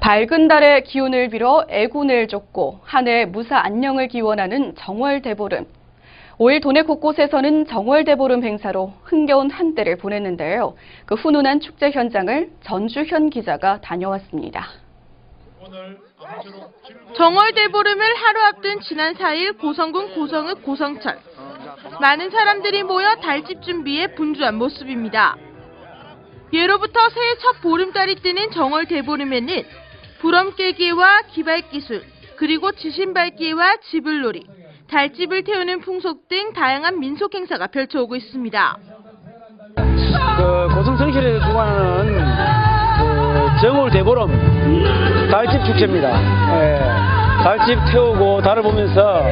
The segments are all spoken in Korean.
밝은 달의 기운을 빌어 애군을 쫓고 한 해 무사 안녕을 기원하는 정월대보름. 5일 도내 곳곳에서는 정월대보름 행사로 흥겨운 한때를 보냈는데요. 그 훈훈한 축제 현장을 전주현 기자가 다녀왔습니다. 정월대보름을 하루 앞둔 지난 4일 고성군 고성읍 고성천. 많은 사람들이 모여 달집 준비에 분주한 모습입니다. 예로부터 새해 첫 보름달이 뜨는 정월 대보름에는 부럼 깨기와 기발 기술, 그리고 지신 밟기와 지불놀이, 달집을 태우는 풍속 등 다양한 민속 행사가 펼쳐오고 있습니다. 그 고성성실에서 주관하는 그 정월 대보름 달집 축제입니다. 예, 달집 태우고 달을 보면서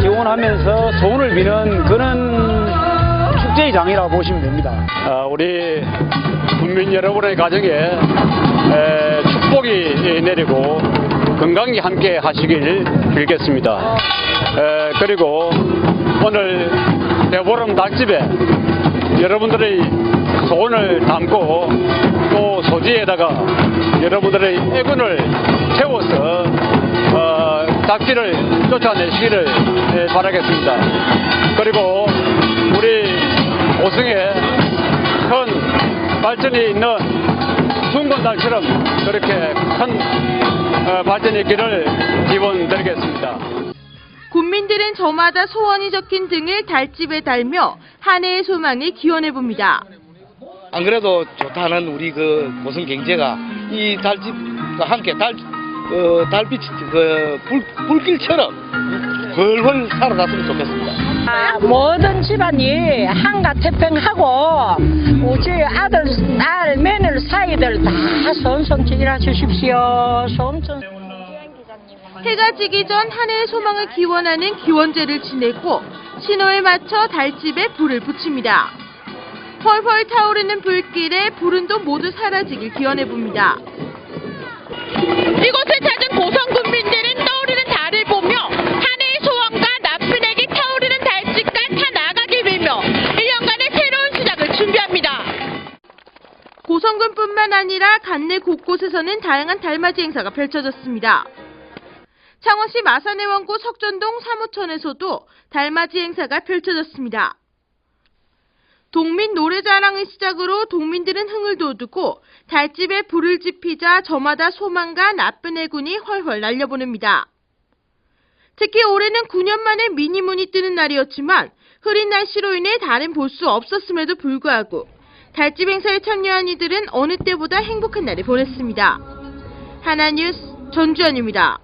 기원하면서 소원을 비는 그런 축제의 장이라고 보시면 됩니다. 어, 우리 국민 여러분의 가정에 에, 축 복이 내리고 건강히 함께 하시길 빌겠습니다. 에, 그리고 오늘 대보름 닭집에 여러분들의 소원을 담고 또 소지에다가 여러분들의 애군을 태워서 어, 닭질을 쫓아내시기를 에, 바라겠습니다. 그리고 우리 오승에 큰 발전이 있는 숭건달처럼 그렇게 큰 어, 발전이 있기를 기원드리겠습니다. 국민들은 저마다 소원이 적힌 등을 달집에 달며 한 해의 소망을 기원해 봅니다. 안 그래도 좋다는 우리 그 고성 경제가 이 달집과 함께 달, 어, 달빛 그 불, 불길처럼 훨훨 살아났으면 좋겠습니다. 아, 모든 집안이 한가 태평하고 우리 아들, 딸, 며느리 사이들 다 손손 지라 주십시오. 손손. 해가 지기 전 한 해의 소망을 기원하는 기원제를 지내고 신호에 맞춰 달집에 불을 붙입니다. 펄펄 타오르는 불길에 불운도 모두 사라지길 기원해 봅니다. 이곳을 찾은 고성 군민들 아니라 간내 곳곳에서는 다양한 달맞이 행사가 펼쳐졌습니다. 창원시 마산의 원구 석전동 사무천에서도 달맞이 행사가 펼쳐졌습니다. 동민 노래자랑을 시작으로 동민들은 흥을 돋우고 달집에 불을 지피자 저마다 소망과 나쁜 해군이 훨훨 날려보냅니다. 특히 올해는 9년 만에 미니문이 뜨는 날이었지만 흐린 날씨로 인해 달은 볼 수 없었음에도 불구하고 달집 행사에 참여한 이들은 어느 때보다 행복한 날을 보냈습니다. 하나뉴스 전주현입니다.